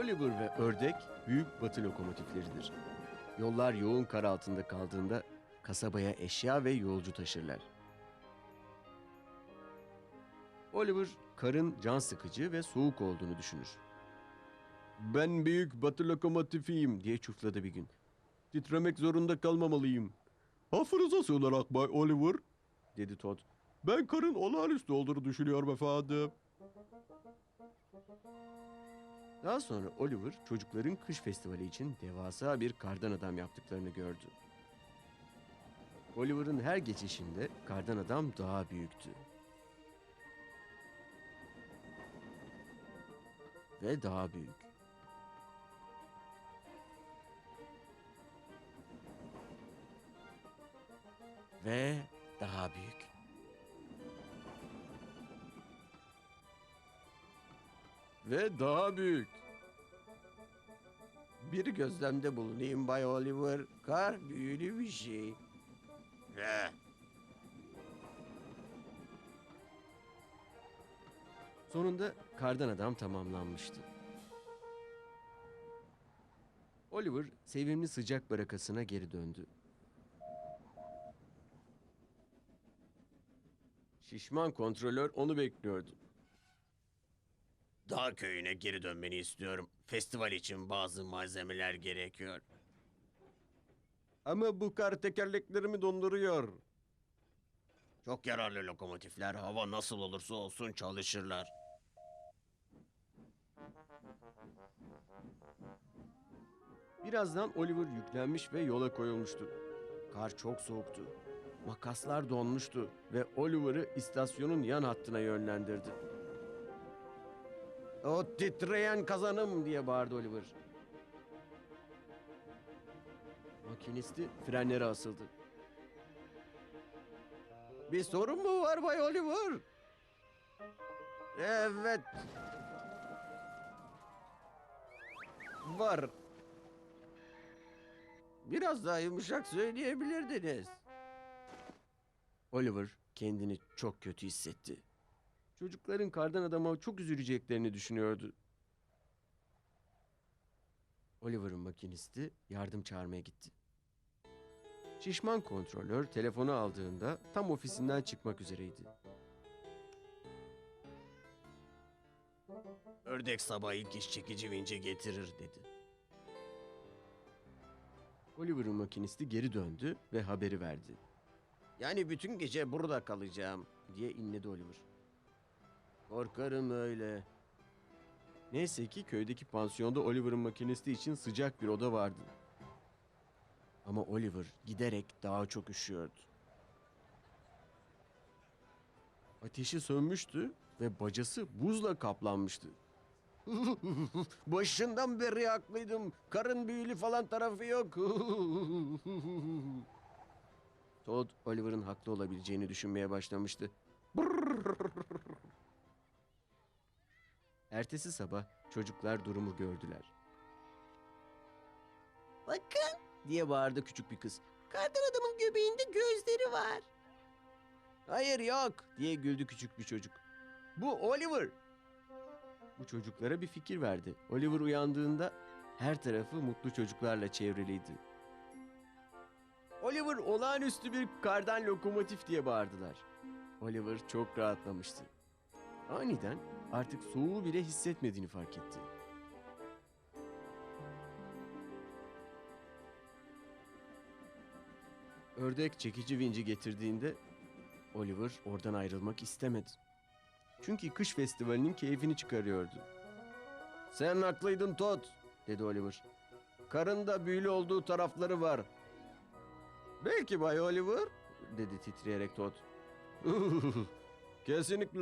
Oliver ve ördek büyük batı lokomotifleridir. Yollar yoğun kar altında kaldığında kasabaya eşya ve yolcu taşırlar. Oliver karın can sıkıcı ve soğuk olduğunu düşünür. Ben büyük batı lokomotifiyim diye çufladı bir gün. Titremek zorunda kalmamalıyım. Affınıza sığınarak Bay Oliver, dedi Todd. Ben karın olağanüstü olduğunu düşünüyorum efendim. Daha sonra Oliver çocukların kış festivali için devasa bir kardan adam yaptıklarını gördü. Oliver'ın her geçişinde kardan adam daha büyüktü. Ve daha büyük. Ve daha büyük. Ve daha büyük. Bir gözlemde bulunayım Bay Oliver. Kar büyülü bir şey. Ve Sonunda kardan adam tamamlanmıştı. Oliver sevimli sıcak barakasına geri döndü. Şişman kontrolör onu bekliyordu. Dağ köyüne geri dönmeni istiyorum. Festival için bazı malzemeler gerekiyor. Ama bu kar tekerleklerimi donduruyor. Çok yararlı lokomotifler hava nasıl olursa olsun çalışırlar. Birazdan Oliver yüklenmiş ve yola koyulmuştu. Kar çok soğuktu. Makaslar donmuştu ve Oliver'ı istasyonun yan hattına yönlendirdi. O titreyen kazanım diye bağırdı Oliver. Makinisti frenlere asıldı. Bir sorun mu var Bay Oliver? Evet. Var. Biraz daha yumuşak söyleyebilirdiniz. Oliver kendini çok kötü hissetti. Çocukların kardan adama çok üzüleceklerini düşünüyordu. Oliver'ın makinisti yardım çağırmaya gitti. Şişman kontrolör telefonu aldığında tam ofisinden çıkmak üzereydi. Ördek sabah ilk iş çekici vinci getirir dedi. Oliver'ın makinisti geri döndü ve haberi verdi. Yani bütün gece burada kalacağım diye inledi Oliver. Korkarım öyle. Neyse ki köydeki pansiyonda Oliver'ın makinisti için sıcak bir oda vardı. Ama Oliver giderek daha çok üşüyordu. Ateşi sönmüştü ve bacası buzla kaplanmıştı. Başından beri haklıydım. Karın büyülü falan tarafı yok. Todd Oliver'ın haklı olabileceğini düşünmeye başlamıştı. Ertesi sabah çocuklar durumu gördüler. Bakın Diye bağırdı küçük bir kız. kardan adamın göbeğinde gözleri var. Hayır yok diye güldü küçük bir çocuk. Bu Oliver. Bu çocuklara bir fikir verdi. Oliver uyandığında her tarafı mutlu çocuklarla çevriliydi. Oliver olağanüstü bir kardan lokomotif diye bağırdılar. Oliver çok rahatlamıştı. Aniden artık soğuğu bile hissetmediğini fark etti. Ördek çekici vinci getirdiğinde Oliver oradan ayrılmak istemedi. Çünkü kış festivalinin keyfini çıkarıyordu. Sen haklıydın Todd, dedi Oliver. Karın büyülü olduğu tarafları var. Belki Bay Oliver, dedi titreyerek Todd. Kesinlikle